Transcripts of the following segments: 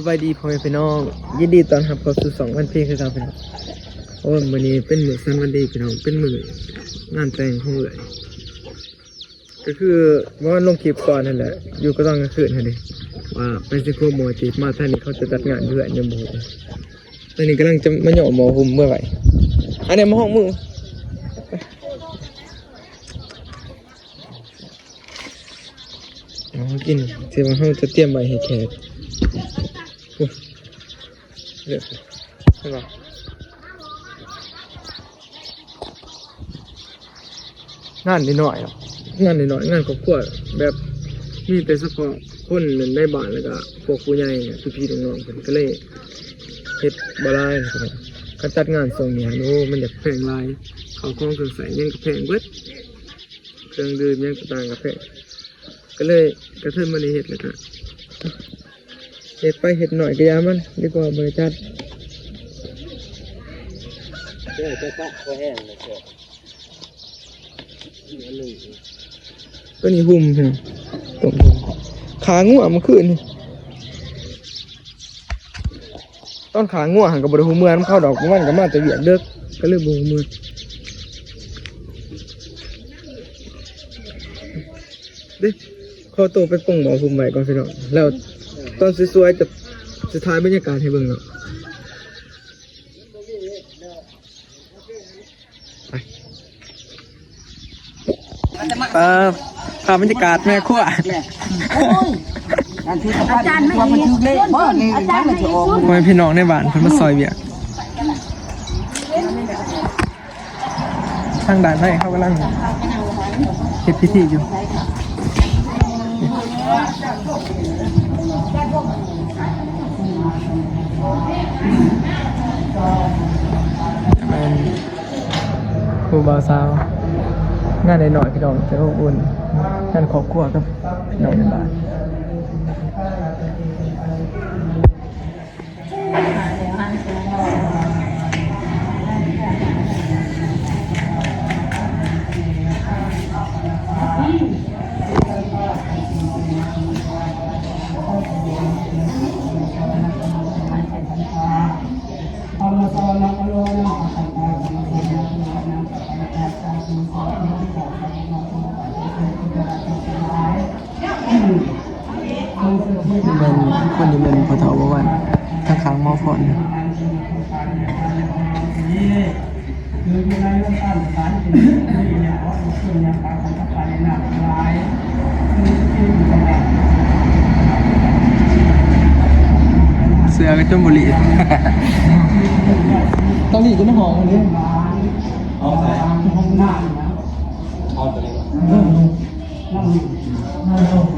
สบายดีพ่อแม่พี่น้อง ยินดีตอนรับเข้าสู่สองวันเพลงคือเราพี่น้องโอ้วันนี้เป็นมือสันวันดีพี่น้องเป็นมืองานแต่งของเอ๋ยก็คือว่าลงคลิปก่อนนั่นแหละอยู่ก็ต้องกลางคืนนั่นเองว่าไปสิโคโมจิมาท่านนี้เขาจะจัดงานเพื่อนยังบ่ฮู้ตอนนี้กำลังจะมาหยาะหมอหุมเมื่อไหร่อันนี้มาห้องมือไปเอามากินเสียว่าเขาจะเตรียมไว้ให้แขก เลือกใช่ปะงานนิดหน่อยหรองานนิดหน่อยงานครอบครัวแบบมีแต่เฉพาะคนหนึ่งได้บ้านแล้วก็พวกผู้ใหญ่เนี่ยพี่ๆน้องๆผมก็เลยเฮ็ดบลายนะครับการจัดงานทรงเนี่ยโอ้มันอยากแพงลายเขาวของเครื่องใส่ยังก็แพงเบิดเครื่องดื่มยังต่างกับแพงก็เลยกระเทินมาในเฮ็ดเลยครับ เห็ดไปเห็ดหน่อยก็ยามันดีกว่าบริจาคเจ้าจะต้องก็แห้งเลยเจ้าอันหนึ่หุ่มพี่น้องตรงหุ่มขางัวมันขึ้นนี่ตอนขางัวหันกับบริหูเมือมันเข้าดอกมันก็มาแต่เวียดเด้อก็เลยบริหูมือเด้ขอตัวไปปรุงหมอหุ่มไว้ก่อนพี่น้องแล้ว ตอนสวยๆจะสุดท้ายบรรยากาศให้เบิ่งเนาะปลาภาพบรรยากาศแม่ครัวอันที่อาจารย์ไม่มันชื่อเลขบ่นี่นั่นมันจะออกพ่อแม่พี่น้องในบ้านเพิ่นมาซอยเบียกทางด้านในเขากำลังเฮ็ดพิธีอยู่ รูบาสาว งานในหน่อยๆพี่น้องจะอบอุ่นงานครอบครัวกับพี่น้องในบ้าน คนที่เป็นพอเถาวันทั้งค้างมอฟอนเสือกับจมบุรีต้องดีจะไม่หอมเลยเอาใส่เอาตัวนี้วันยั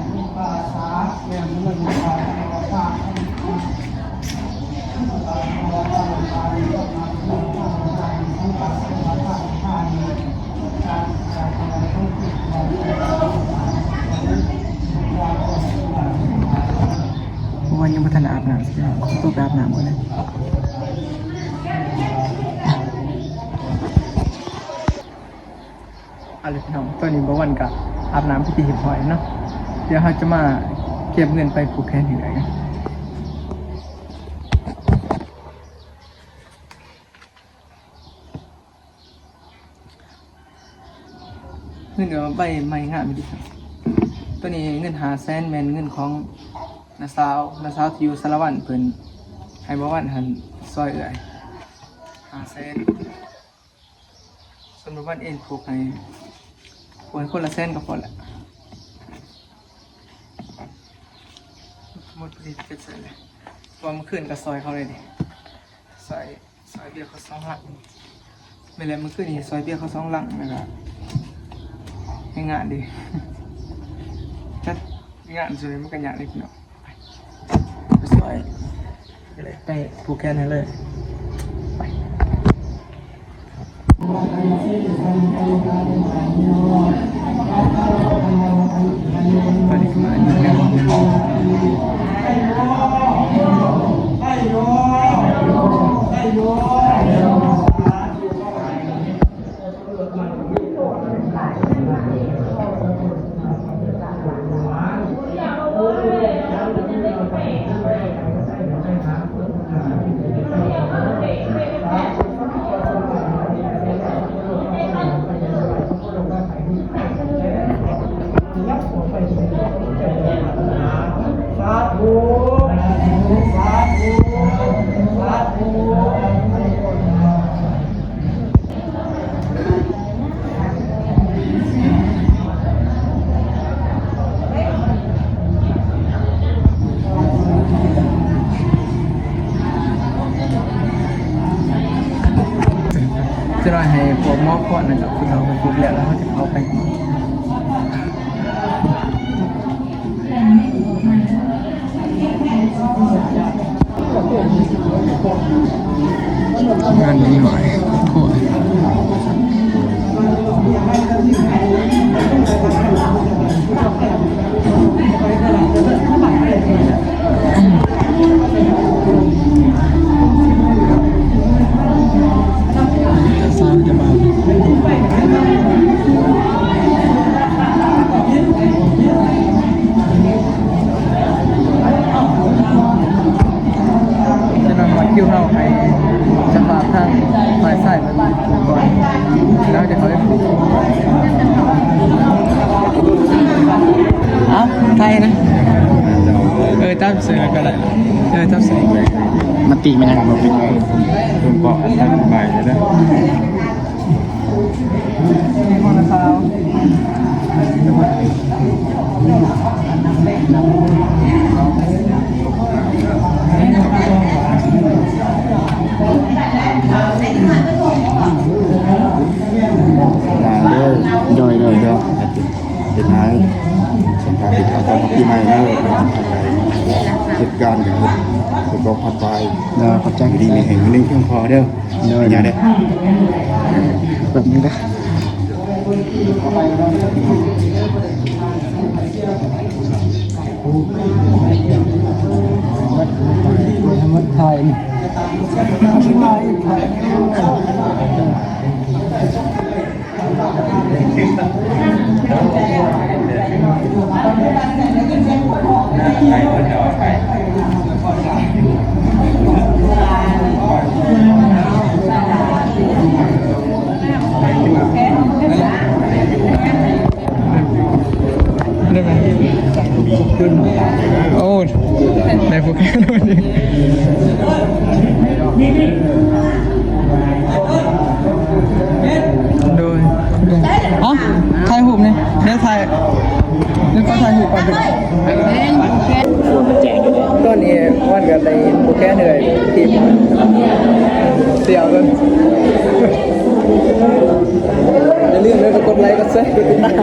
วันยังไม่ทันอาบน้ำสิครับตู้อาบน้ำก็ได้อะไรพี่น้องตอนนี้บวันกับอาบน้ำพี่ตีหิบหอยเนาะเดี๋ยวเขาจะมา เก็บเงินไปผูกแขนเหนื่อยกันเงินเดี๋ยวใบไม่งานไม่ดีครับ ตัวนี้เงินหาแสนแมนเงินของนาซาวนาซาวที่อยู่สารวันเพิ่นให้บ่วันหันซอยเอื่อยหาแสนสำหรับวันเองผูกให้ควรคนละแสนก็พอแหละ มดีเป็นเสร็จเลยว่าเมื่อคืนก็ซอยเขาเลยดิซอยซอยเบี้ยเขาสองหลังไม่เลยเมื่อคืนนี่ซอยเบี้ยเขาสองหลังนะครับให้งานดีจัดงานสวยมันกันยางเล็กน้อยไปไปสวยเลยไปผูกแขนให้เลยไปตอนนี้ก็มา อ ตัวจะรอให้พวกหมอก่อนนะครับคือเราไปผูกแล้วแล้วเขาจะเข้าไป เออตามเสือก็ได้เออตามเสือมันตีมันยังบ่เป็นเพิ่มเกาะตั้งใบเลย ปีใหม่เด้อเป็นทางอะไรเหตุการณ์กับสุขภาพไปเด้อขอบใจดีมีแห่งนึงเพียงพอเด้อเด้ออย่าได้แบบนี้นะมันไทยได้ไหมขึ้นโอ้ได้โปรแกรมด้วยดิโดย อ๋อถ่ายหูปนี่เดี๋ยวถ่ายเดี๋ยวก็ถ่ายหูปก่อนตอนนี้วันกันในโปรแกรมเหนื่อยทีมเสียวกันอย่าลืมเลยกดไลค์กดแชร์กดติดตาม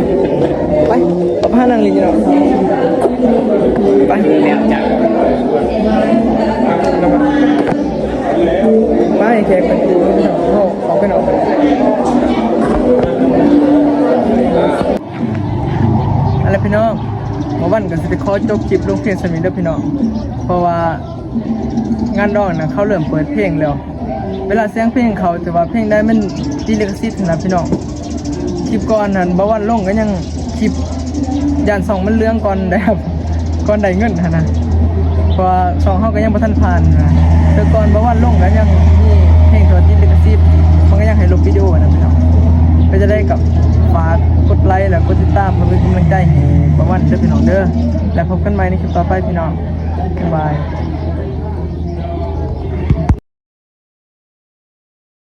ไปเอาผ้านั่งลิงเนาะไปเดี๋ยวจับไม่แขกเป็นครูเขาออกไปหน่อย อะไรพี่น้องเมาวันกันสิไปขอจบคลิปลงเพลงสมิธเด้อพี่น้อง เพราะว่างานดองนะเขาเริ่มเปิดเพลงแล้ว เวลาเสียงเพลงเขาแต่ว่าเพลงได้มันดีเลิขสิทธิ์นะพี่น้อง คลิปก่อนนั้นบ่วันลงก็ยังคลิปยานสองมันเรื่องก่อนได้ครับก่อนได้เงินนะเพราะสองเฮาก็ยังบ่ทันผ่านนะแต่ก่อนบ่วันลงก็ยังมีเพลงตัวที่ลิขสิทธิ์มันก็ยังให้ลบวิดีโอนะพี่น้อง ก็จะได้กับฝากกดไลค์และกดติดตามเพื่อเป็นกำลังใจให้บ่วันเด้อพี่น้องเด้อแล้วพบกันใหม่ในคลิปต่อไปพี่น้องบ๊ายบาย